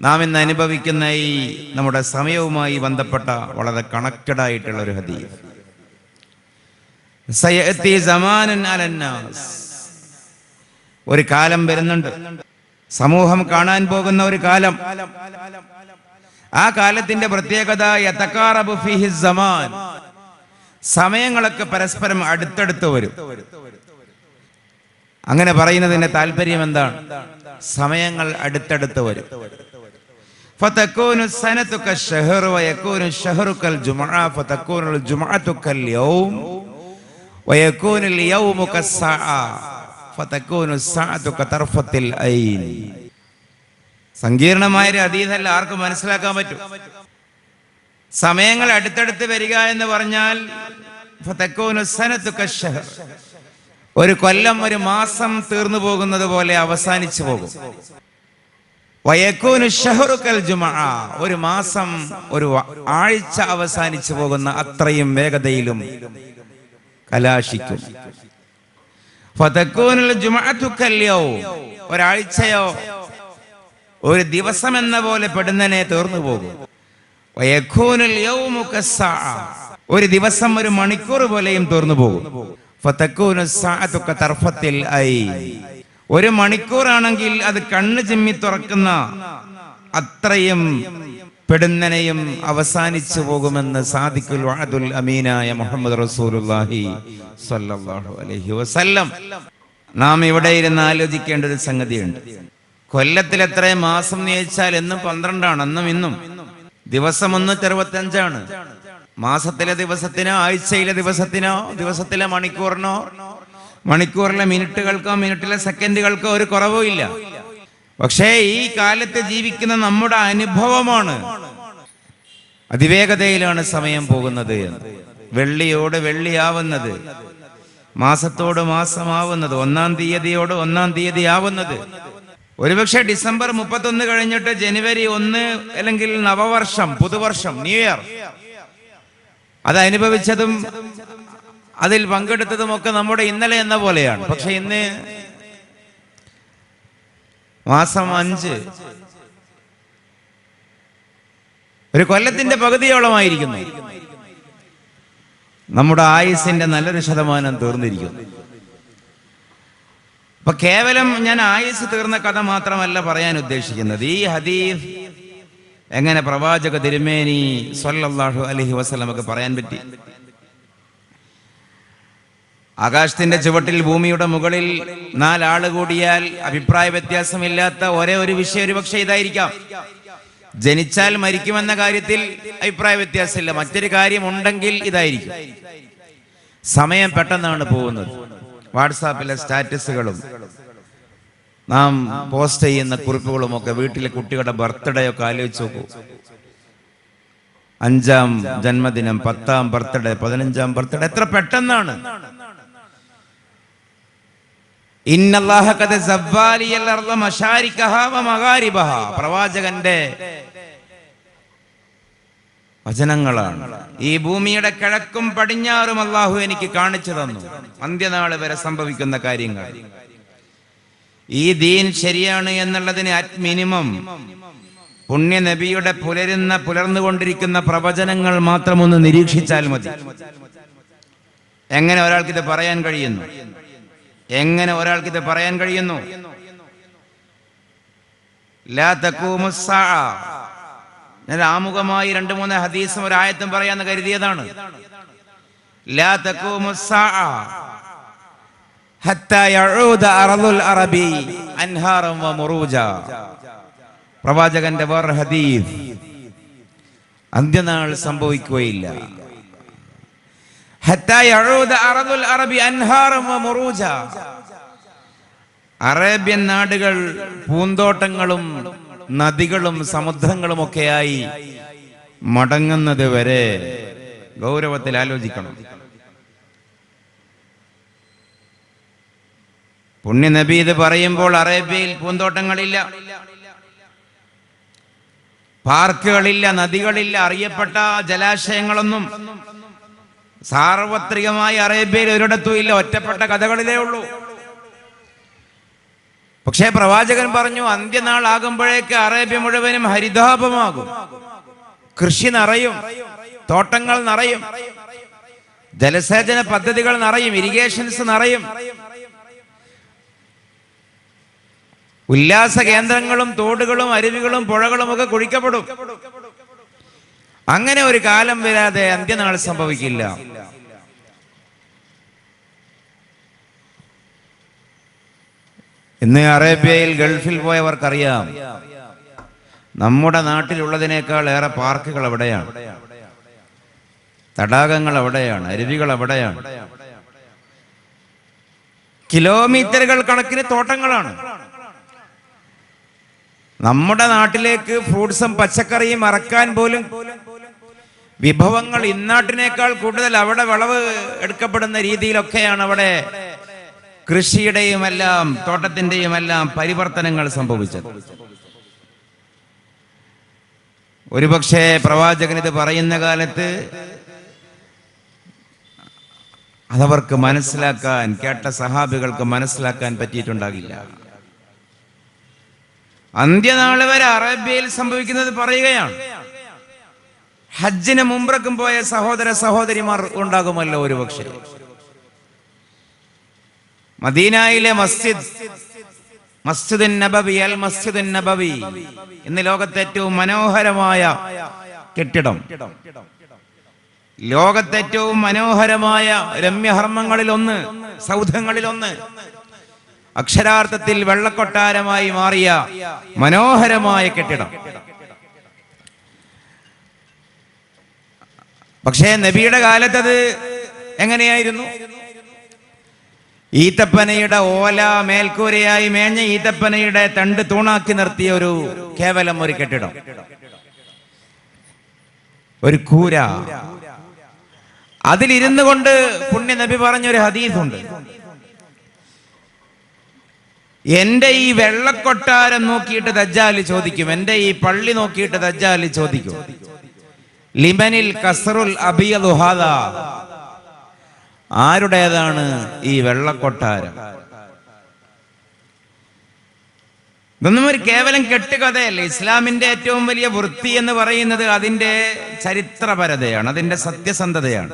നാം ഇന്ന് അനുഭവിക്കുന്ന ഈ നമ്മുടെ സമയവുമായി ബന്ധപ്പെട്ട വളരെ കണക്റ്റഡ് ആയിട്ടുള്ള ഒരു അലന്നാസ്. ഒരു കാലം വരുന്നുണ്ട്. സമൂഹം കാണാൻ പോകുന്ന ഒരു കാലം. ആ കാലത്തിന്റെ പ്രത്യേകത സമാൻ. സമയങ്ങളൊക്കെ പരസ്പരം അടുത്തടുത്ത് വരും. അങ്ങനെ പറയുന്നതിന്റെ താല്പര്യം എന്താണ്? സമയങ്ങൾ അടുത്തടുത്ത് വരും. فتكون السنة كالشهر ويكون الشهر كالجمعة فتكون الجمعة كاليوم ويكون اليوم كالساعة فتكون الساعة كطرفة العين സങ്കീർണമായ ഒരു അതീതല്ല ആർക്കും മനസ്സിലാക്കാൻ പറ്റും സമയങ്ങൾ അടുത്തടുത്ത് വരിക എന്ന് പറഞ്ഞാൽ ഫതക്കൂനു സനത്തു കശ്ശഹർ. ഒരു കൊല്ലം ഒരു മാസം തീർന്നു പോകുന്നത് പോലെ അവസാനിച്ചു പോകും ഒരു മാസം ഒരു ആഴ്ച അവസാനിച്ചു പോകുന്ന അത്രയും വേഗതയിലും കലാശിക്കും. ഒരാഴ്ചയോ ഒരു ദിവസം എന്ന പോലെ പെടുന്നനെ തീർന്നു പോകും. ഒരു ദിവസം ഒരു മണിക്കൂർ പോലെയും തീർന്നു പോകും. ഒരു മണിക്കൂറാണെങ്കിൽ അത് കണ്ണ് ചിമ്മി തുറക്കുന്ന അത്രയും പെടുന്നനെയും അവസാനിച്ചു പോകുമെന്ന് സാദിഖുൽ വഅദുൽ അമീനായ മുഹമ്മദ് റസൂലുള്ളാഹി സ്വല്ലല്ലാഹു അലൈഹി വസല്ലം. നാം ഇവിടെ ഇരുന്ന് ആലോചിക്കേണ്ട ഒരു സംഗതിയുണ്ട്. കൊല്ലത്തിൽ എത്ര മാസം നിയച്ചാൽ എന്നും പന്ത്രണ്ടാണ് അന്നും ഇന്നും. ദിവസം ഒന്ന് അറുപത്തഞ്ചാണ് മാസത്തിലെ ദിവസത്തിനോ ആഴ്ചയിലെ ദിവസത്തിനോ ദിവസത്തിലെ മണിക്കൂറിനോ മണിക്കൂറിലെ മിനിറ്റുകൾക്കോ മിനിറ്റിലെ സെക്കൻഡുകൾക്കോ ഒരു കുറവും ഇല്ല. പക്ഷേ ഈ കാലത്ത് ജീവിക്കുന്ന നമ്മുടെ അനുഭവമാണ്. അതിവേഗതയിലാണ് സമയം പോകുന്നത്. വെള്ളിയോട് വെള്ളിയാവുന്നത്. മാസത്തോട് മാസമാവുന്നത്. ഒന്നാം തീയതിയോട് ഒന്നാം തീയതി ആവുന്നത് ഒരുപക്ഷെ ഡിസംബർ മുപ്പത്തൊന്ന് കഴിഞ്ഞിട്ട് ജനുവരി ഒന്ന് അല്ലെങ്കിൽ നവവർഷം പുതുവർഷം ന്യൂ ഇയർ. അത് അനുഭവിച്ചതും അതിൽ പങ്കെടുത്തതുമൊക്കെ നമ്മുടെ ഇന്നലെ എന്ന പോലെയാണ്. പക്ഷെ ഇന്ന് മാസം അഞ്ച് ഒരു കൊല്ലത്തിന്റെ പകുതിയോളമായിരിക്കുന്നു. നമ്മുടെ ആയുസിന്റെ നല്ലൊരു ശതമാനം തീർന്നിരിക്കുന്നു. അപ്പൊ കേവലം ഞാൻ ആയുസ് തീർന്ന കഥ മാത്രമല്ല പറയാൻ ഉദ്ദേശിക്കുന്നത്. ഈ ഹദീഫ് എങ്ങനെ പ്രവാചക തിരുമേനി സ്വല്ലല്ലാഹു അലഹി വസ്ലമൊക്കെ പറയാൻ പറ്റി? ആകാശത്തിന്റെ ചുവട്ടിൽ ഭൂമിയുടെ മുകളിൽ നാലാൾ കൂടിയാൽ അഭിപ്രായ വ്യത്യാസമില്ലാത്ത ഒരേ ഒരു വിഷയം ഒരുപക്ഷെ ഇതായിരിക്കാം. ജനിച്ചാൽ മരിക്കുമെന്ന കാര്യത്തിൽ അഭിപ്രായ വ്യത്യാസമില്ല. മറ്റൊരു കാര്യം ഉണ്ടെങ്കിൽ ഇതായിരിക്കും. സമയം പെട്ടെന്നാണ് പോകുന്നത്. വാട്സാപ്പിലെ സ്റ്റാറ്റസുകളും നാം പോസ്റ്റ് ചെയ്യുന്ന കുറിപ്പുകളും ഒക്കെ വീട്ടിലെ കുട്ടികളുടെ ബർത്ത്ഡേ ഒക്കെ ആലോചിച്ച് നോക്കൂ. അഞ്ചാം ജന്മദിനം പത്താം ബർത്ത്ഡേ പതിനഞ്ചാം ബർത്ത്ഡേ എത്ര പെട്ടെന്നാണ്? പ്രവാചകന്റെ വചനങ്ങളാണ്. ഈ ഭൂമിയുടെ കിഴക്കും പടിഞ്ഞാറും അള്ളാഹു എനിക്ക് കാണിച്ചു തന്നു. അന്ത്യനാൾ വരെ സംഭവിക്കുന്ന കാര്യങ്ങൾ. ഈ ദീൻ ശരിയാണ് എന്നുള്ളതിന് അറ്റ് മിനിമം പുണ്യ നബിയുടെ പുലരുന്ന പുലർന്നുകൊണ്ടിരിക്കുന്ന പ്രവചനങ്ങൾ മാത്രം ഒന്ന് നിരീക്ഷിച്ചാൽ മതി. എങ്ങനെ ഒരാൾക്കിത് പറയാൻ കഴിയുന്നു? എങ്ങനെ ഒരാൾക്ക് ഇത് പറയാൻ കഴിയുന്നു. ഞാൻ ആമുഖമായി രണ്ട് മൂന്ന് ഹദീസും ഒരായത്തും പറയാന്ന് കരുതിയതാണ്. പ്രവാചകന്റെ വേറെ ഹദീസ്. അന്ത്യനാൾ സംഭവിക്കുകയില്ല. അറേബ്യൻ നാടുകൾ പൂന്തോട്ടങ്ങളും നദികളും സമുദ്രങ്ങളും ഒക്കെയായി മടങ്ങുന്നത് വരെ ഗൗരവത്തിൽ ആലോചിക്കണം. പുണ്യ നബി ഇത് പറയുമ്പോൾ അറേബ്യയിൽ പൂന്തോട്ടങ്ങളില്ല. പാർക്കുകളില്ല നദികളില്ല അറിയപ്പെട്ട ജലാശയങ്ങളൊന്നും സാർവത്രികമായി അറേബ്യയിൽ ഒരിടത്തും ഇല്ല ഒറ്റപ്പെട്ട കഥകളിലേ ഉള്ളൂ. പക്ഷേ പ്രവാചകൻ പറഞ്ഞു അന്ത്യനാൾ ആകുമ്പോഴേക്ക് അറേബ്യ മുഴുവനും ഹരിതാപമാകും. കൃഷി നിറയും തോട്ടങ്ങൾ നിറയും ജലസേചന പദ്ധതികൾ നിറയും ഇറിഗേഷൻസ് നിറയും. ഉല്ലാസ കേന്ദ്രങ്ങളും തോടുകളും അരുവികളും പുഴകളും ഒക്കെ കുഴിക്കപ്പെടും. അങ്ങനെ ഒരു കാലം വരാതെ അന്ത്യനാൾ സംഭവിക്കില്ല. ഇന്ന് അറേബ്യയിൽ ഗൾഫിൽ പോയവർക്കറിയാം. നമ്മുടെ നാട്ടിലുള്ളതിനേക്കാൾ ഏറെ പാർക്കുകൾ അവിടെയാണ്. തടാകങ്ങൾ അവിടെയാണ് അരുവികൾ അവിടെയാണ്. കിലോമീറ്ററുകൾ കണക്കിന് തോട്ടങ്ങളാണ്. നമ്മുടെ നാട്ടിലേക്ക് ഫ്രൂട്ട്സും പച്ചക്കറിയും ഇറക്കാൻ പോലും വിഭവങ്ങൾ ഇന്നാട്ടിനേക്കാൾ കൂടുതൽ അവിടെ വിളവ് എടുക്കപ്പെടുന്ന രീതിയിലൊക്കെയാണ് അവിടെ കൃഷിയുടെയും എല്ലാം തോട്ടത്തിന്റെയും എല്ലാം പരിവർത്തനങ്ങൾ സംഭവിച്ചത്. ഒരുപക്ഷെ പ്രവാചകൻ ഇത് പറയുന്ന കാലത്ത് അതവർക്ക് മനസ്സിലാക്കാൻ കേട്ട സഹാബികൾക്ക് മനസ്സിലാക്കാൻ പറ്റിയിട്ടുണ്ടാകില്ല. അന്ത്യനാൾ വരെ അറേബ്യയിൽ സംഭവിക്കുന്നത് പറയുകയാണ്. ഹജ്ജിന് മുമ്പ്രക്കും പോയ സഹോദര സഹോദരിമാർ ഉണ്ടാകുമല്ലോ ഒരുപക്ഷെ മദീനയിലെ മസ്ജിദ് മസ്ജിദുൻ നബവി അൽ മസ്ജിദുൻ നബവി ഇന്ന് ലോകത്തെ ഏറ്റവും മനോഹരമായ കെട്ടിടം. ലോകത്തെ ഏറ്റവും മനോഹരമായ രമ്യഹർമ്മങ്ങളിൽ ഒന്ന് സൗധങ്ങളിൽ ഒന്ന് അക്ഷരാർത്ഥത്തിൽ വെള്ളക്കൊട്ടാരമായി മാറിയ മനോഹരമായ കെട്ടിടം. പക്ഷേ നബിയുടെ കാലത്തത് എങ്ങനെയായിരുന്നു? ഈത്തപ്പനയുടെ ഓല മേൽക്കൂരയായി മേഞ്ഞ ഈത്തപ്പനയുടെ തണ്ട് തൂണാക്കി നിർത്തിയ ഒരു കേവലം ഒരു കെട്ടിടം. ഒരു കൂര. അതിലിരുന്നു കൊണ്ട് പുണ്യ നബി പറഞ്ഞൊരു ഹദീസുണ്ട്. എന്റെ ഈ വെള്ളക്കൊട്ടാരം നോക്കിയിട്ട് തജ്ജാലി ചോദിക്കും. എന്റെ ഈ പള്ളി നോക്കിയിട്ട് തജ്ജാലി ചോദിക്കും. ലിമനിൽ കസറുൽ അബിയുഹാദ ആരുടേതാണ് ഈ വെള്ളക്കൊട്ടാരം? ഇതൊന്നും ഒരു കേവലം കെട്ടുകഥയല്ല. ഇസ്ലാമിന്റെ ഏറ്റവും വലിയ വൃത്തി എന്ന് പറയുന്നത് അതിന്റെ ചരിത്രപരതയാണ്. അതിന്റെ സത്യസന്ധതയാണ്.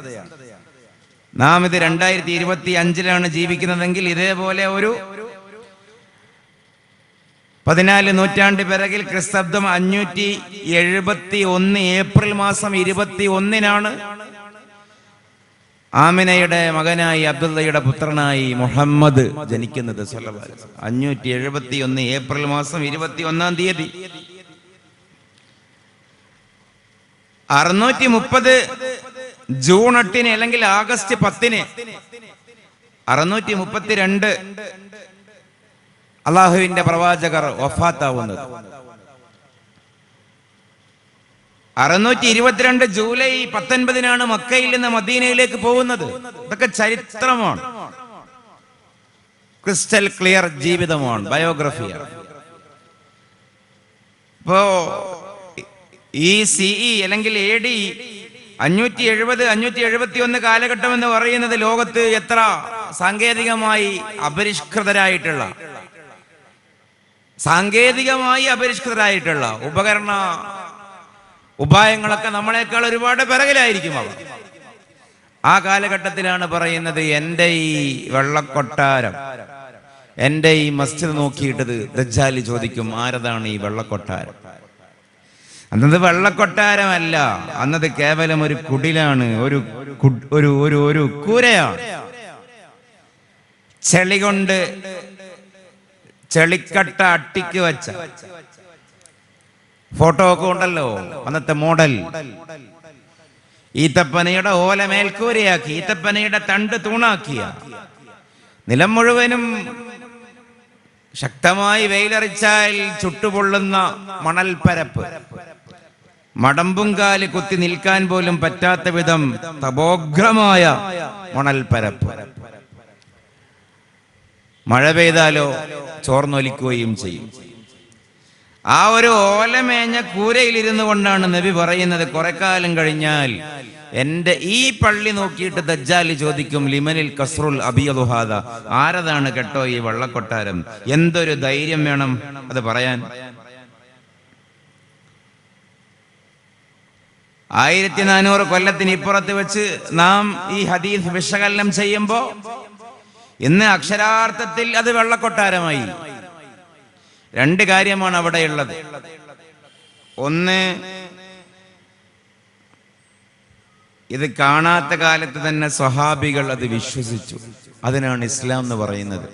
നാം ഇത് രണ്ടായിരത്തി ഇരുപത്തി അഞ്ചിലാണ് ജീവിക്കുന്നതെങ്കിൽ ഇതേപോലെ ഒരു പതിനാല് നൂറ്റാണ്ട് പിറകിൽ ക്രിസ്തബ്ദം അഞ്ഞൂറ്റി എഴുപത്തി ഒന്ന് ഏപ്രിൽ മാസം ഇരുപത്തി ഒന്നിനാണ് ആമിനയുടെ മകനായി അബ്ദുള്ളയുടെ പുത്രനായി മുഹമ്മദ് ജനിക്കുന്നത് അഞ്ഞൂറ്റി എഴുപത്തി ഒന്ന് ഏപ്രിൽ മാസം ഇരുപത്തി ഒന്നാം തീയതി. അറുന്നൂറ്റി മുപ്പത് ജൂൺ എട്ടിന് അല്ലെങ്കിൽ ആഗസ്റ്റ് പത്തിന്. അറുന്നൂറ്റി മുപ്പത്തിരണ്ട് അള്ളാഹുവിന്റെ പ്രവാചകർ വഫാത്താവുന്നത്. അറുന്നൂറ്റി ഇരുപത്തിരണ്ട് ജൂലൈ പത്തൊൻപതിനാണ് മക്കയിൽ നിന്ന് മദീനയിലേക്ക് പോകുന്നത്. ഇതൊക്കെ ചരിത്രമാണ്. ക്രിസ്റ്റൽ ക്ലിയർ ജീവിതമാണ്. ബയോഗ്രഫിയാണ് ഇപ്പോ ഈ സിഇ അല്ലെങ്കിൽ എ ഡി അഞ്ഞൂറ്റി എഴുപത് അഞ്ഞൂറ്റി എഴുപത്തി ഒന്ന് കാലഘട്ടം എന്ന് പറയുന്നത് ലോകത്ത് എത്ര സാങ്കേതികമായി അപരിഷ്കൃതരായിട്ടുള്ള സാങ്കേതികമായി അപരിഷ്കൃതരായിട്ടുള്ള ഉപകരണ ഉപായങ്ങളൊക്കെ നമ്മളെക്കാൾ ഒരുപാട് പിറകിലായിരിക്കും അവർ. ആ കാലഘട്ടത്തിലാണ് പറയുന്നത് എന്റെ ഈ വെള്ളക്കൊട്ടാരം എന്റെ ഈ മസ്ജിദ് നോക്കിയിട്ടത് ദജ്ജാലി ചോദിക്കും ആരതാണ് ഈ വെള്ളക്കൊട്ടാരം? അന്നത് വെള്ളക്കൊട്ടാരമല്ല അന്നത് കേവലം ഒരു കുടിലാണ് ഒരു ഒരു ഒരു ഒരു കൂരയാണ്. ചെളി കൊണ്ട് ചെളിക്കട്ട അട്ടിക്ക് വെച്ച. ഫോട്ടോ ഒക്കെ ഉണ്ടല്ലോ അന്നത്തെ മോഡൽ ഈത്തപ്പനയുടെ ഓല മേൽക്കൂരയാക്കി ഈത്തപ്പനയുടെ തണ്ട് തൂണാക്കിയ. നിലം മുഴുവനും ശക്തമായി വെയിലറിച്ചാൽ ചുട്ടുപൊള്ളുന്ന മണൽപ്പരപ്പ്. മടമ്പുംകാൽ കുത്തി നിൽക്കാൻ പോലും പറ്റാത്ത വിധം തപോഗ്രമായ മണൽപ്പരപ്പ്. മഴ പെയ്താലോ ചോർന്നൊലിക്കുകയും ചെയ്യും. ആ ഒരു ഓലമേഞ്ഞ കൂരയിലിരുന്നു കൊണ്ടാണ് നബി പറയുന്നത് കുറെ കാലം കഴിഞ്ഞാൽ എന്റെ ഈ പള്ളി നോക്കിയിട്ട് ദജ്ജാലി ചോദിക്കും ലിമനിൽ കസ്റുൽ അബിയദുഹാദ ആരതാണ് കേട്ടോ ഈ വള്ളക്കൊട്ടാരം? എന്തൊരു ധൈര്യം വേണം അത് പറയാൻ? ആയിരത്തി നാനൂറ് കൊല്ലത്തിന് ഇപ്പുറത്ത് വെച്ച് നാം ഈ ഹദീസ് വിശകലനം ചെയ്യുമ്പോ ഇന്ന് അക്ഷരാർത്ഥത്തിൽ അത് വെള്ളക്കൊട്ടാരമായി. രണ്ട് കാര്യമാണ് അവിടെയുള്ളത്. ഒന്ന് ഇത് കാണാത്ത കാലത്ത് തന്നെ സ്വഹാബികൾ അത് വിശ്വസിച്ചു. അതിനാണ് ഇസ്ലാം എന്ന് പറയുന്നത്.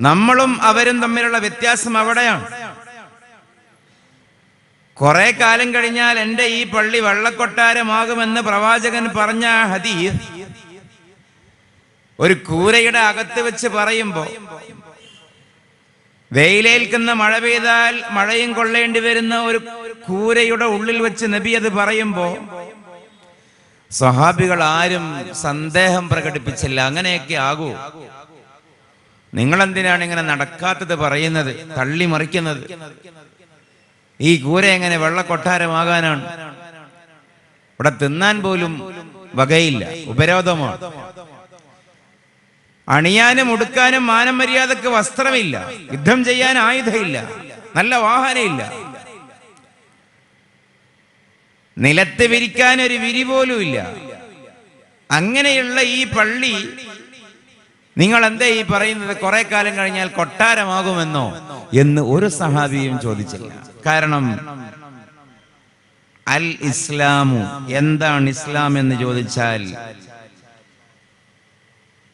നമ്മളും അവരും തമ്മിലുള്ള വ്യത്യാസം അവിടെയാണ്. കുറെ കാലം കഴിഞ്ഞാൽ എന്റെ ഈ പള്ളി വെള്ളക്കൊട്ടാരമാകുമെന്ന് പ്രവാചകൻ പറഞ്ഞ ഹദീസ് ഒരു കൂരയുടെ അകത്ത് വെച്ച് പറയുമ്പോ വെയിലേൽക്കുന്ന മഴ പെയ്താൽ മഴയും കൊള്ളേണ്ടി വരുന്ന ഒരു കൂരയുടെ ഉള്ളിൽ വെച്ച് നബി അത് പറയുമ്പോ സ്വഹാബികൾ ആരും സന്ദേഹം പ്രകടിപ്പിച്ചില്ല. അങ്ങനെയൊക്കെ ആകൂ. നിങ്ങൾ എന്തിനാണ് ഇങ്ങനെ നടക്കാത്തത് പറയുന്നത് തള്ളി മറിക്കുന്നത്? ഈ കൂര എങ്ങനെ വെള്ളക്കൊട്ടാരമാകാനാണ്? ഇവിടെ തിന്നാൻ പോലും വകയില്ല ഉപരോധമാണ്. അണിയാനും ഉടുക്കാനും മാനം മര്യാദയ്ക്ക് വസ്ത്രമില്ല. യുദ്ധം ചെയ്യാൻ ആയുധമില്ല. നല്ല വാഹനമില്ല. നിലത്ത് വിരിക്കാൻ ഒരു വിരി പോലും ഇല്ല. അങ്ങനെയുള്ള ഈ പള്ളി നിങ്ങൾ എന്താ ഈ പറയുന്നത്? കുറെ കാലം കഴിഞ്ഞാൽ കൊട്ടാരമാകുമെന്നോ എന്ന് ഒരു സഹാബിയും ചോദിച്ചില്ല. കാരണം അൽ ഇസ്ലാമു എന്താണ് ഇസ്ലാം എന്ന് ചോദിച്ചാൽ അത്തസ്തീഖു ബിമാ ജാഅ ബിഹി നബിയ്യു സ്വല്ലല്ലാഹു അലൈഹി വസല്ലം നബി സല്ലല്ലാഹു അലൈഹി വസല്ലമ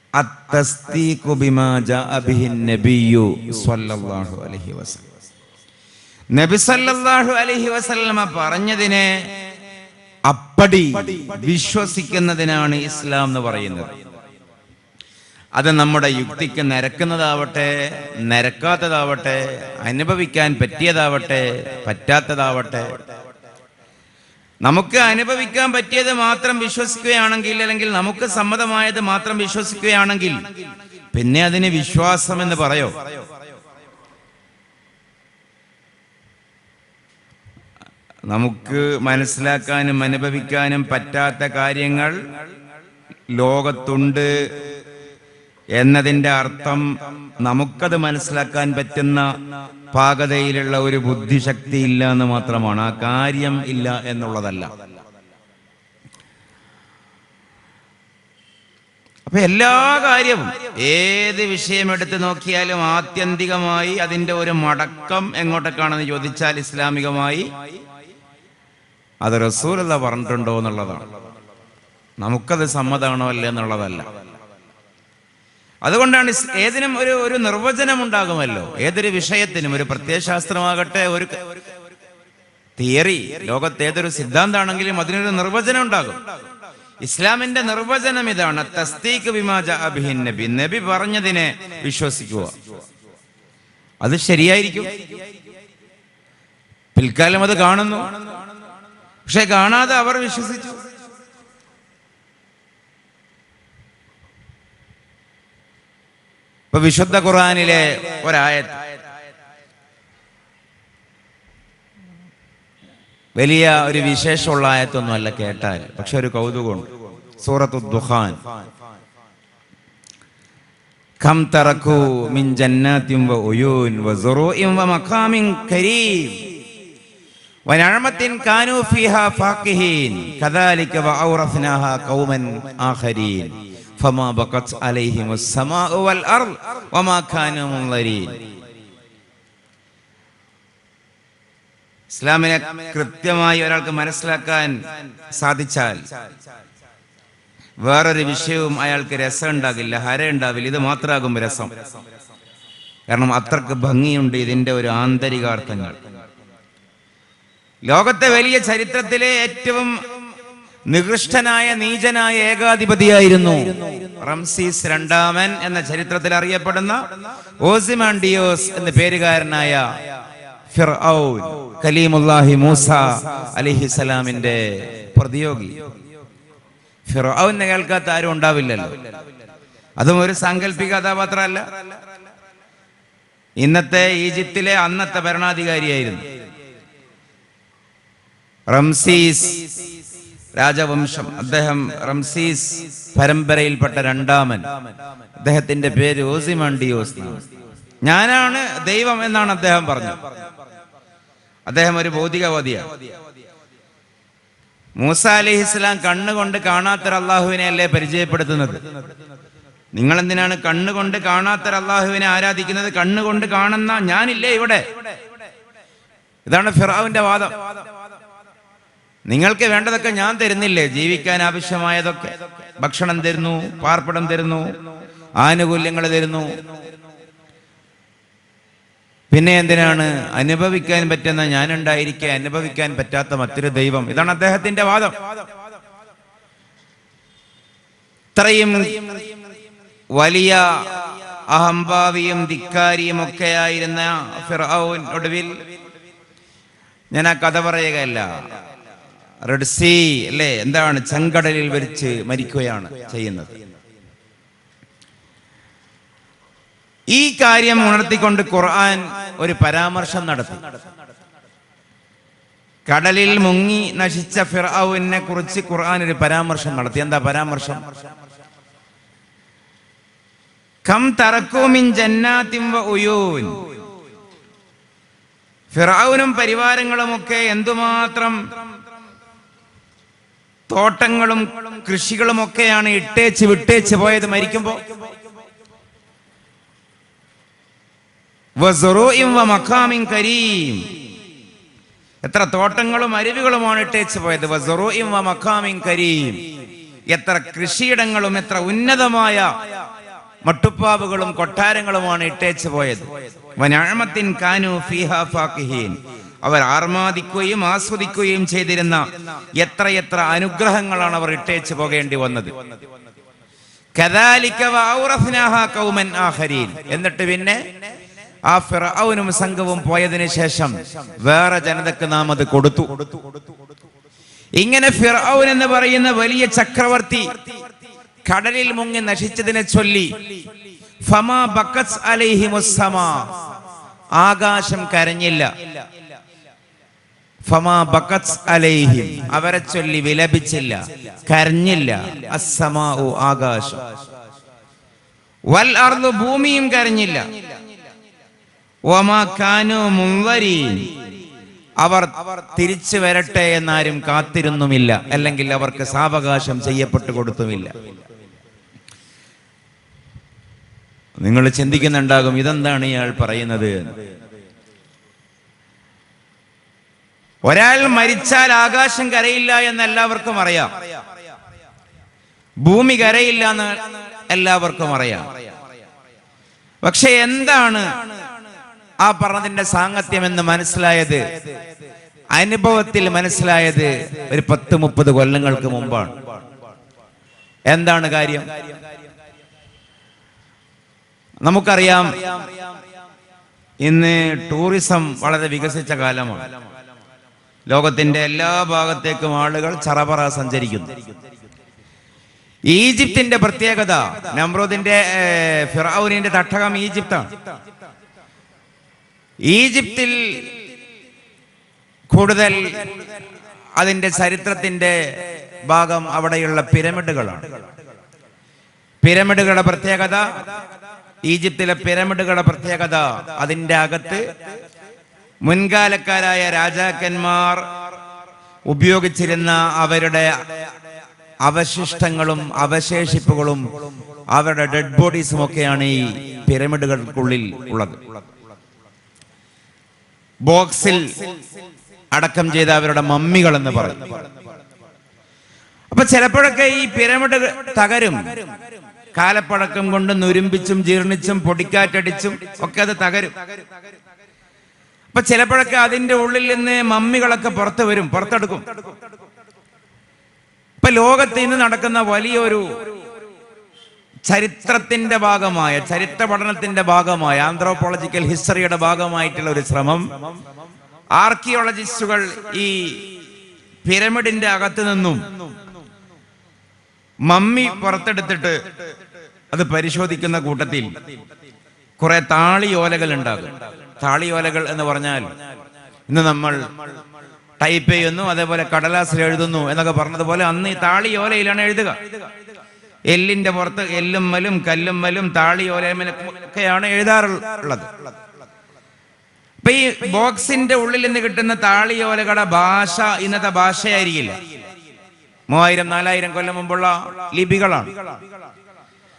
പറഞ്ഞതിനെ അപ്പടി വിശ്വസിക്കുന്നതിനാണ് ഇസ്ലാം എന്ന് പറയുന്നത്. അത് നമ്മുടെ യുക്തിക്ക് നിരക്കുന്നതാവട്ടെ നിരക്കാത്തതാവട്ടെ അനുഭവിക്കാൻ പറ്റിയതാവട്ടെ പറ്റാത്തതാവട്ടെ നമുക്ക് അനുഭവിക്കാൻ പറ്റിയത് മാത്രം വിശ്വസിക്കുകയാണെങ്കിൽ അല്ലെങ്കിൽ നമുക്ക് സമ്മതമായത് മാത്രം വിശ്വസിക്കുകയാണെങ്കിൽ പിന്നെ അതിന് വിശ്വാസം എന്ന് പറയോ? നമുക്ക് മനസ്സിലാക്കാനും അനുഭവിക്കാനും പറ്റാത്ത കാര്യങ്ങൾ ലോകത്തുണ്ട് എന്നതിന്റെ അർത്ഥം നമുക്കത് മനസ്സിലാക്കാൻ പറ്റുന്ന പാകതയിലുള്ള ഒരു ബുദ്ധിശക്തി ഇല്ല എന്ന് മാത്രമാണ്. ആ കാര്യം ഇല്ല എന്നുള്ളതല്ല. അപ്പൊ എല്ലാ കാര്യവും ഏത് വിഷയം എടുത്ത് നോക്കിയാലും ആത്യന്തികമായി അതിന്റെ ഒരു മടക്കം എങ്ങോട്ടേക്കാണെന്ന് ചോദിച്ചാൽ ഇസ്ലാമികമായി അത് റസൂലല്ല പറഞ്ഞിട്ടുണ്ടോ എന്നുള്ളതാണ്. നമുക്കത് സമ്മതമാണോ അല്ലേ എന്നുള്ളതല്ല. അതുകൊണ്ടാണ് ഏതിനും ഒരു ഒരു നിർവചനം ഉണ്ടാകുമല്ലോ ഏതൊരു വിഷയത്തിനും ഒരു പ്രത്യയശാസ്ത്രമാകട്ടെ ഒരു തിയറി ലോകത്തെ ഏതൊരു സിദ്ധാന്താണെങ്കിലും അതിനൊരു നിർവചനം ഉണ്ടാകും ഇസ്ലാമിന്റെ നിർവചനം ഇതാണ് തസ്തീഖ് ബിമാ ജാഅ ബിഹിൻ നബി. നബി പറഞ്ഞതിനെ വിശ്വസിക്കുക. അത് ശരിയായിരിക്കും. പിൽക്കാലം അത് കാണുന്നു. പക്ഷെ കാണാതെ അവർ വിശ്വസിച്ചു. ഇപ്പൊ വിശുദ്ധ ഖുർആാനിലെ ഒരായത്ത് വലിയ ഒരു വിശേഷമുള്ള ആയത്തൊന്നുമല്ല കേട്ടാൽ പക്ഷെ ഒരു കൗതുകമുണ്ട് സൂറത്തു ദുഹാൻ ഖം തറക്കു മിൻ ജന്നാത്തിൻ വ ഉയൂൻ വ സുറൂഇൻ വ മഖാമിൻ കരീം വ നഅമത്തിൻ കാനൂ ഫീഹാ ഫാഖിഹീൻ കദാലിക വ ഔറഫ്നാഹാ ഖൗമൻ ആഖരീൻ فما بقت عليهم السماء والأرض وما كانوا منظرين ഇസ്ലാമിനെ കൃത്യമായി ഒരാൾക്ക് മനസ്സിലാക്കാൻ സാധിച്ചാൽ വേറൊരു വിഷയവും അയാൾക്ക് രസം ഉണ്ടാകില്ല ഹര ഉണ്ടാവില്ല ഇത് മാത്രമാകും രസം കാരണം അത്രക്ക് ഭംഗിയുണ്ട് ഇതിന്റെ ഒരു ആന്തരികാർത്ഥങ്ങൾ ലോകത്തെ വലിയ ചരിത്രത്തിലെ ഏറ്റവും നികൃഷ്ടനായ നീചനായ ഏകാധിപതിയായിരുന്നു. റംസീസ് രണ്ടാമൻ എന്ന ചരിത്രത്തിൽ അറിയപ്പെടുന്ന ഓസിമാൻഡിയോസ് എന്ന പേരുകാരനായ ഫിർഔൻ കലീമുല്ലാഹി മൂസ അലിഹിസലാമിന്റെ പ്രതിയോഗി. ഫിർഔനെ കേൾക്കാത്ത ആരും ഉണ്ടാവില്ലല്ലോ. അതും ഒരു സാങ്കല്പിക കഥാപാത്രമല്ല. ഇന്നത്തെ ഈജിപ്തിലെ അന്നത്തെ ഭരണാധികാരിയായിരുന്നു. റംസീസ് രാജവംശം അദ്ദേഹം റംസീസ് പരമ്പരയിൽപ്പെട്ട രണ്ടാമൻ. അദ്ദേഹത്തിന്റെ പേര് ഓസിമണ്ടിയോസ്. ഞാനാണ് ദൈവം എന്നാണ് അദ്ദേഹം പറഞ്ഞത്. അദ്ദേഹം ഒരു ഭൗതികവാദിയാണ്. മൂസ അലി ഇസ്ലാം കണ്ണുകൊണ്ട് കാണാത്തൊരു അള്ളാഹുവിനെ അല്ലേ പരിചയപ്പെടുത്തുന്നത്? നിങ്ങൾ എന്തിനാണ് കണ്ണുകൊണ്ട് കാണാത്തൊരു അള്ളാഹുവിനെ ആരാധിക്കുന്നത്? കണ്ണുകൊണ്ട് കാണുന്ന ഞാനില്ലേ ഇവിടെ? ഇതാണ് ഫിറാവിന്റെ വാദം. നിങ്ങൾക്ക് വേണ്ടതൊക്കെ ഞാൻ തരുന്നില്ലേ? ജീവിക്കാൻ ആവശ്യമായതൊക്കെ. ഭക്ഷണം തരുന്നു പാർപ്പിടം തരുന്നു ആനുകൂല്യങ്ങൾ തരുന്നു. പിന്നെ എന്തിനാണ്? അനുഭവിക്കാൻ പറ്റുന്ന ഞാനുണ്ടായിരിക്കെ അനുഭവിക്കാൻ പറ്റാത്ത മറ്റൊരു ദൈവം. ഇതാണ് അദ്ദേഹത്തിന്റെ വാദം. ഇത്രയും വലിയ അഹംഭാവിയും ധിക്കാരിയും ഒക്കെ ആയിരുന്ന ഫിറൌൻ ഒടുവിൽ ഞാൻ ആ കഥ പറയുകയല്ല. റെഡ് സീ അല്ലേ? എന്താണ് ചെങ്കടലിൽ വരിച്ച് മരിക്കുകയാണ് ചെയ്യുന്നത്? ഈ കാര്യം ഉണർത്തിക്കൊണ്ട് ഖുർആൻ ഒരു പരാമർശം നടത്തി. കടലിൽ മുങ്ങി നശിച്ച ഫിറാവിനെ കുറിച്ച് ഖുർആൻ ഒരു പരാമർശം നടത്തി. എന്താ പരാമർശം? കം തറക്കൂമിൻ ജന്നാത്തിം വ ഉയൂൻ. ഫിറൌനും പരിവാരങ്ങളുമൊക്കെ എന്തുമാത്രം തോട്ടങ്ങളും കൃഷികളും ഒക്കെയാണ് ഇട്ടേച്ച് വിട്ടേച്ച് പോയത് മരിക്കുമ്പോ. വ കരീം. എത്ര തോട്ടങ്ങളും അരുവികളുമാണ് ഇട്ടേച്ച് പോയത്. വ കരീം. എത്ര കൃഷിയിടങ്ങളും എത്ര ഉന്നതമായ മട്ടുപ്പാവുകളും കൊട്ടാരങ്ങളുമാണ് ഇട്ടേച്ച് പോയത്. കാനു ഫീഹാ അവർ ആർമാദിക്കുകയും ആസ്വദിക്കുകയും ചെയ്തിരുന്ന എത്രയെത്ര അനുഗ്രഹങ്ങളാണ് അവർ ഇട്ടേച്ചു പോകേണ്ടി വന്നത്. ആഖരീൻ എന്നിട്ട് പിന്നെ ആ ഫിറൌനും സംഘവും പോയതിനു ശേഷം വേറെ ജനതക്ക് നാം അത് കൊടുത്തു. ഇങ്ങനെ ഫിറൌൻ എന്ന് പറയുന്ന വലിയ ചക്രവർത്തി കടലിൽ മുങ്ങി നശിച്ചതിനെ ചൊല്ലി ഫമാ ബക്കസ് അലൈഹിമുസ്സമാ. ആകാശം കരഞ്ഞില്ല. അലൈഹിം. അവരെ ചൊല്ലി വിലപിച്ചില്ല കരഞ്ഞില്ല. അസ്സമാഉ ആകാശം. വൽ അർദു ഭൂമിയും കരഞ്ഞില്ല. വമാ കാനു മുൻവരീൻ. അവർ തിരിച്ചു വരട്ടെ എന്നാരും കാത്തിരുന്നുമില്ല അല്ലെങ്കിൽ അവർക്ക് സാവകാശം ചെയ്യപ്പെട്ടു കൊടുത്തുമില്ല. നിങ്ങൾ ചിന്തിക്കുന്നുണ്ടാകും ഇതെന്താണ് ഇയാൾ പറയുന്നത് എന്ന്. ഒരാൾ മരിച്ചാൽ ആകാശം കരയില്ല എന്ന് എല്ലാവർക്കും അറിയാം. ഭൂമി കരയില്ല എന്ന് എല്ലാവർക്കും അറിയാം. പക്ഷെ എന്താണ് ആ പറഞ്ഞതിന്റെ സാങ്കത്യം എന്ന് മനസ്സിലായത്? അനുഭവത്തിൽ മനസ്സിലായത് ഒരു പത്ത് മുപ്പത് കൊല്ലങ്ങൾക്ക് മുമ്പാണ്. എന്താണ് കാര്യം? നമുക്കറിയാം ഇന്ന് ടൂറിസം വളരെ വികസിച്ച കാലമാണ്. ലോകത്തിന്റെ എല്ലാ ഭാഗത്തേക്കും ആളുകൾ ചറപറ സഞ്ചരിക്കുന്നു. ഈജിപ്തിന്റെ പ്രത്യേകത നമ്രൂദിന്റെ ഫിറാവുനിന്റെ തട്ടകം ഈജിപ്താണ്. ഈജിപ്തിൽ കൂടുതൽ അതിന്റെ ചരിത്രത്തിന്റെ ഭാഗം അവിടെയുള്ള പിരമിഡുകളാണ്. പിരമിഡുകളുടെ പ്രത്യേകത ഈജിപ്തിലെ പിരമിഡുകളുടെ പ്രത്യേകത അതിന്റെ അകത്ത് മുൻകാലക്കാരായ രാജാക്കന്മാർ ഉപയോഗിച്ചിരുന്ന അവരുടെ അവശിഷ്ടങ്ങളും അവശേഷിപ്പുകളും അവരുടെ ഡെഡ് ബോഡീസും ഒക്കെയാണ് ഈ പിരമിഡുകൾക്കുള്ളിൽ ഉള്ളത്. ബോക്സിൽ അടക്കം ചെയ്ത അവരുടെ മമ്മികൾ എന്ന് പറയും. അപ്പൊ ചിലപ്പോഴൊക്കെ ഈ പിരമിഡ് തകരും. കാലപ്പഴക്കം കൊണ്ട് നുരുമ്പിച്ചും ജീർണിച്ചും പൊടിക്കാറ്റടിച്ചും ഒക്കെ അത് തകരും. അപ്പൊ ചിലപ്പോഴൊക്കെ അതിന്റെ ഉള്ളിൽ നിന്ന് മമ്മികളൊക്കെ പുറത്തു വരും പുറത്തെടുക്കും. ഇപ്പൊ ലോകത്ത് ഇന്ന് നടക്കുന്ന വലിയൊരു ചരിത്രത്തിന്റെ ഭാഗമായ ചരിത്ര പഠനത്തിന്റെ ഭാഗമായ ആന്ത്രോപോളജിക്കൽ ഹിസ്റ്ററിയുടെ ഭാഗമായിട്ടുള്ള ഒരു ശ്രമം. ആർക്കിയോളജിസ്റ്റുകൾ ഈ പിരമിഡിന്റെ അകത്ത് നിന്നും മമ്മി പുറത്തെടുത്തിട്ട് അത് പരിശോധിക്കുന്ന കൂട്ടത്തിൽ കുറെ താളിയോലകൾ ഉണ്ടാകും. താളിയോലകൾ എന്ന് പറഞ്ഞാൽ ഇന്ന് നമ്മൾ ടൈപ്പ് ചെയ്യുന്നു അതേപോലെ കടലാസിൽ എഴുതുന്നു എന്നൊക്കെ പറഞ്ഞതുപോലെ അന്ന് ഈ താളിയോലയിലാണ് എഴുതുക. എല്ലിന്റെ പുറത്ത് കല്ലും കല്ലുമ്മലും താളിയോലമലും ഒക്കെയാണ് എഴുതാറുള്ളത്. ഇപ്പൊ ഈ ബോക്സിന്റെ ഉള്ളിൽ നിന്ന് കിട്ടുന്ന താളിയോലകളുടെ ഭാഷ ഇന്നത്തെ ഭാഷയായിരിക്കില്ല. മൂവായിരം നാലായിരം കൊല്ലം മുമ്പുള്ള ലിപികളാണ്.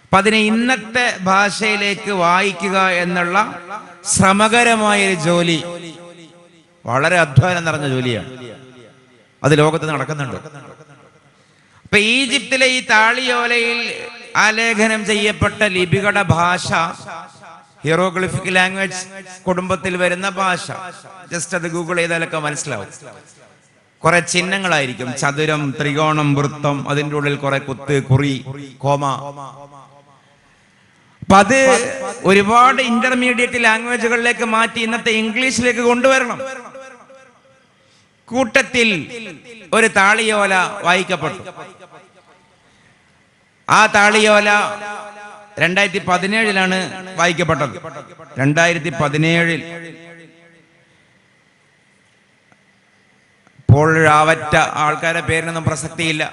അപ്പൊ അതിനെ ഇന്നത്തെ ഭാഷയിലേക്ക് വായിക്കുക എന്നുള്ള ശ്രമകരമായ ഒരു ജോലി. വളരെ അധ്വാനം നിറഞ്ഞ ജോലിയാണ്. അത് ലോകത്ത് നടക്കുന്നുണ്ട്. അപ്പൊ ഈജിപ്തിലെ ഈ താളിയോലയിൽ ആലേഖനം ചെയ്യപ്പെട്ട ലിപികളുടെ ഭാഷ ഹീറോഗ്ലിഫിക് ലാംഗ്വേജ് കുടുംബത്തിൽ വരുന്ന ഭാഷ ജസ്റ്റ് അത് ഗൂഗിൾ ചെയ്താലൊക്കെ മനസ്സിലാവും. കുറെ ചിഹ്നങ്ങളായിരിക്കും. ചതുരം ത്രികോണം വൃത്തം അതിന്റെ ഉള്ളിൽ കുറെ കുത്ത് കുറി കോമ. അപ്പൊ അത് ഒരുപാട് ഇന്റർമീഡിയറ്റ് ലാംഗ്വേജുകളിലേക്ക് മാറ്റി ഇന്നത്തെ ഇംഗ്ലീഷിലേക്ക് കൊണ്ടുവരണം. കൂട്ടത്തിൽ ഒരു താളിയോല വായിക്കപ്പെട്ടു. ആ താളിയോല രണ്ടായിരത്തി പതിനേഴിലാണ് വായിക്കപ്പെട്ടത്. രണ്ടായിരത്തി പതിനേഴിൽ പോഴാവറ്റ ആൾക്കാരുടെ പേരിനൊന്നും പ്രസക്തിയില്ല.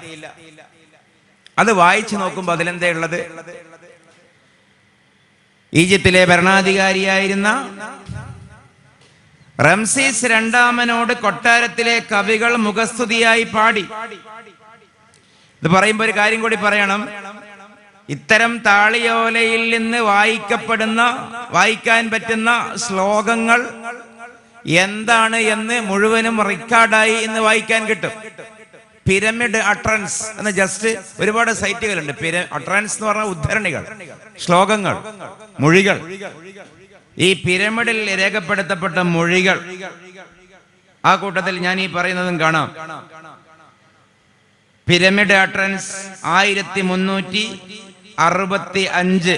അത് വായിച്ചു നോക്കുമ്പോൾ അതിലെന്തേ ഉള്ളത്? ഈജിപ്തിലെ ഭരണാധികാരിയായിരുന്ന റംസീസ് രണ്ടാമനോട് കൊട്ടാരത്തിലെ കവികൾ മുഖസ്തുതിയായി പാടി. ഇത് പറയുമ്പോൾ ഒരു കാര്യം കൂടി പറയണം. ഇത്തരം താളിയോലയിൽ നിന്ന് വായിക്കപ്പെടുന്ന വായിക്കാൻ പറ്റുന്ന ശ്ലോകങ്ങൾ എന്താണ് എന്ന് മുഴുവനും റിക്കാർഡായി ഇന്ന് വായിക്കാൻ കിട്ടും. പിരമിഡ് അട്രൻസ് എന്ന ജസ്റ്റ് ഒരുപാട് സൈറ്റുകളുണ്ട്. പിര അട്രൻസ് എന്ന് പറഞ്ഞ ഉദ്ധരണികൾ ശ്ലോകങ്ങൾ മൊഴികൾ. ഈ പിരമിഡിൽ രേഖപ്പെടുത്തപ്പെട്ട മൊഴികൾ. ആ കൂട്ടത്തിൽ ഞാൻ ഈ പറയുന്നതും കാണാം. പിരമിഡ് അട്രൻസ് ആയിരത്തി മുന്നൂറ്റി അറുപത്തി അഞ്ച്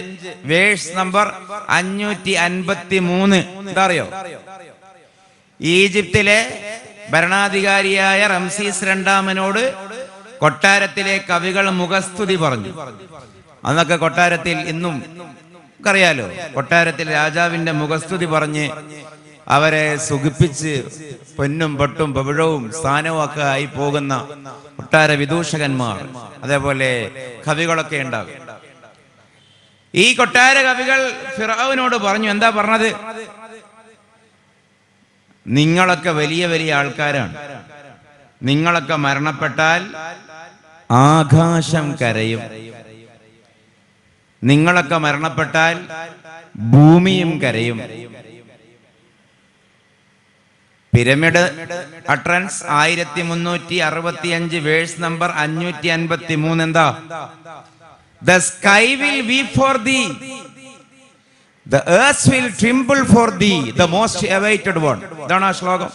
വേഴ്സ് നമ്പർ അഞ്ഞൂറ്റി അൻപത്തി മൂന്ന് എന്താ അറിയോ ഈജിപ്തിലെ ഭരണാധികാരിയായ റംസീസ് രണ്ടാമനോട് കൊട്ടാരത്തിലെ കവികൾ മുഖസ്തുതി പറഞ്ഞു. അന്നൊക്കെ കൊട്ടാരത്തിൽ ഇന്നും അറിയാലോ കൊട്ടാരത്തിൽ രാജാവിന്റെ മുഖസ്തുതി പറഞ്ഞ് അവരെ സുഖിപ്പിച്ച് പൊന്നും പൊട്ടും പവിഴവും സ്ഥാനവും ഒക്കെ ആയി പോകുന്ന കൊട്ടാര വിദൂഷകന്മാർ അതേപോലെ കവികളൊക്കെ ഉണ്ടാകും. ഈ കൊട്ടാര കവികൾ ഫിറാവിനോട് പറഞ്ഞു എന്താ പറഞ്ഞത്? നിങ്ങളൊക്കെ വലിയ വലിയ ആൾക്കാരാണ്. നിങ്ങളൊക്കെ മരണപ്പെട്ടാൽ ആകാശം കരയും. നിങ്ങളൊക്കെ മരണപ്പെട്ടാൽ ഭൂമിയും കരയും. പിരമിഡ് അട്രൻസ് ആയിരത്തി മുന്നൂറ്റി അറുപത്തി അഞ്ച് വേഴ്സ് നമ്പർ അഞ്ഞൂറ്റി അൻപത്തി മൂന്ന് എന്താ? The sky will weep for thee the earth will tremble for thee the most awaited one ഇതാണ് ആ ശ്ലോകം?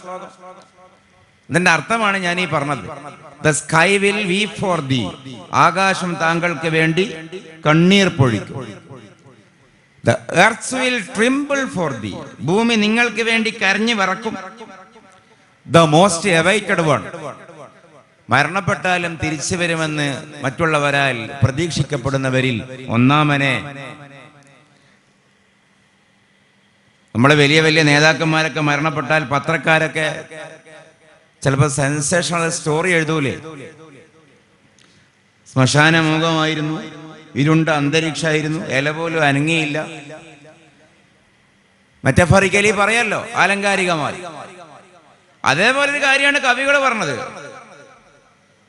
ഇതിന്റെ അർത്ഥമാണ് ഞാൻ ഈ പറഞ്ഞത്. The sky will weep for thee ആകാശം താങ്കൾക്ക് വേണ്ടി കണ്ണീർ പൊഴിക്കും. The earth will tremble for thee ഭൂമി നിങ്ങൾക്ക് വേണ്ടി കരഞ്ഞു വിറക്കും. ദ മോസ്റ്റ് അവൈറ്റഡ് വൺ മരണപ്പെട്ടാലും തിരിച്ചു വരുമെന്ന് മറ്റുള്ളവരാൽ പ്രതീക്ഷിക്കപ്പെടുന്നവരിൽ ഒന്നാമനെ നമ്മളെ വലിയ വലിയ നേതാക്കന്മാരൊക്കെ മരണപ്പെട്ടാൽ പത്രക്കാരൊക്കെ ചിലപ്പോൾ സെൻസേഷണൽ സ്റ്റോറി എഴുതൂലേ? ശ്മശാനമുഖമായിരുന്നു ഇരുണ്ട അന്തരീക്ഷമായിരുന്നു ഇല പോലും അനങ്ങിയില്ല. മെറ്റഫറിക്കലി പറയല്ലോ ആലങ്കാരികമായി. അതേപോലെ ഒരു കാര്യമാണ് കവികൾ പറഞ്ഞത്.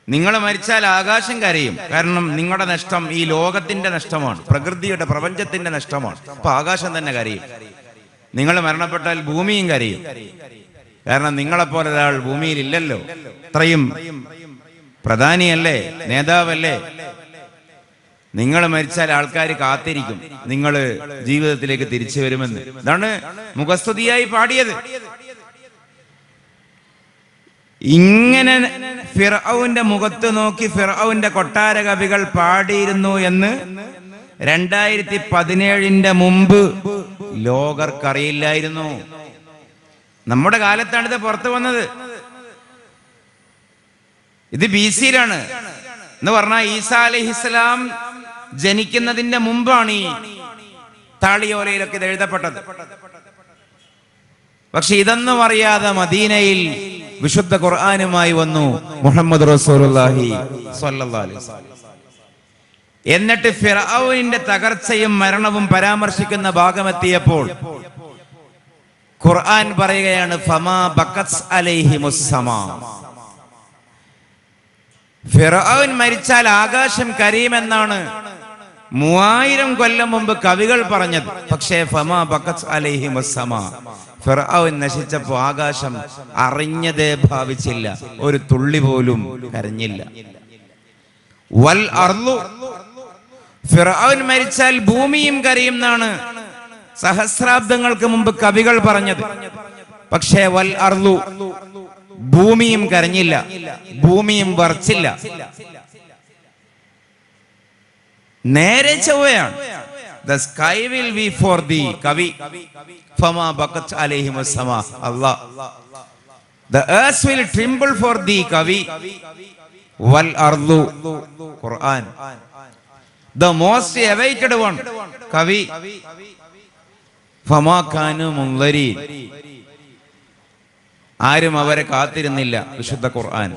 നിങ്ങൾ മരിച്ചാൽ ആകാശം കരയും. കാരണം നിങ്ങളുടെ നഷ്ടം ഈ ലോകത്തിന്റെ നഷ്ടമാണ് പ്രകൃതിയുടെ പ്രപഞ്ചത്തിന്റെ നഷ്ടമാണ്. അപ്പൊ ആകാശം തന്നെ കരയും. നിങ്ങൾ മരണപ്പെട്ടാൽ ഭൂമിയും കരയും. കാരണം നിങ്ങളെപ്പോലെ ഒരാൾ ഭൂമിയിൽ ഇല്ലല്ലോ അത്രയും പ്രധാനിയല്ലേ നേതാവല്ലേ? നിങ്ങൾ മരിച്ചാൽ ആൾക്കാർ കാത്തിരിക്കും. നിങ്ങൾ ജീവിതത്തിലേക്ക് തിരിച്ചു വരുമെന്ന്. ഇതാണ് മുഖസ്തുതിയായി പാടിയത്. ഇങ്ങനെ ഫിറൌന്റെ മുഖത്ത് നോക്കി ഫിറൌന്റെ കൊട്ടാര കവികൾ പാടിയിരുന്നു എന്ന് രണ്ടായിരത്തി പതിനേഴിന്റെ മുമ്പ് ലോകർക്കറിയില്ലായിരുന്നു. നമ്മുടെ കാലത്താണ് ഇത് പുറത്തു വന്നത്. ഇത് ബി സിയിലാണ് എന്ന് പറഞ്ഞാൽ ഈസാ അലഹിസ്ലാം ജനിക്കുന്നതിന്റെ മുമ്പാണ് ഈ താളിയോലയിലൊക്കെ ഇത് എഴുതപ്പെട്ടത്. പക്ഷെ ഇതൊന്നും അറിയാതെ മദീനയിൽ വിശുദ്ധ ഖുർആാനുമായി വന്നു മുഹമ്മദ് റസൂലുള്ളാഹി സ്വല്ലല്ലാഹി അലൈഹി വസല്ലം. എന്നിട്ട് ഫിറാവുവിന്റെ തകർച്ചയും മരണവും പരാമർശിക്കുന്ന ഭാഗമെത്തിയപ്പോൾ ഖുർആൻ പറയുകയാണ് ഫമാ ബക്കത്സ് അലൈഹിമുസ്സമാ. ഫിറൌൻ മരിച്ചാൽ ആകാശം കരീമെന്നാണ് മൂവായിരം കൊല്ലം മുമ്പ് കവികൾ പറഞ്ഞത്. പക്ഷേ ഫമാ ബക്കസ് അലൈഹി മുസ്സമാ ഫിറാവുൻ നശിച്ചപ്പോ ആകാശം അറിഞ്ഞതേ ഭാവിച്ചില്ല. ഒരു തുള്ളി പോലും കരഞ്ഞില്ല. വൽ അർളു ഫിറൌൻ മരിച്ചാൽ ഭൂമിയും കരയും എന്നാണ് സഹസ്രാബ്ദങ്ങൾക്ക് മുമ്പ് കവികൾ പറഞ്ഞത്. പക്ഷേ വൽ അർലു ഭൂമിയും കരഞ്ഞില്ല ഭൂമിയും വറച്ചില്ല. നേരെ ചൊവ്വയാണ്. The sky will weep for thee കവി. ഫമാ ബക്കത്ത് അലൈഹി വസമ അല്ലാ the earth will tremble for thee കവി. വൽ അർലു ഖുർആൻ. ദ മോസ്റ്റ് എവൈറ്റഡ് വൺ കവി ആരും അവരെ കാത്തിരുന്നില്ല വിശുദ്ധ ഖുർആൻ.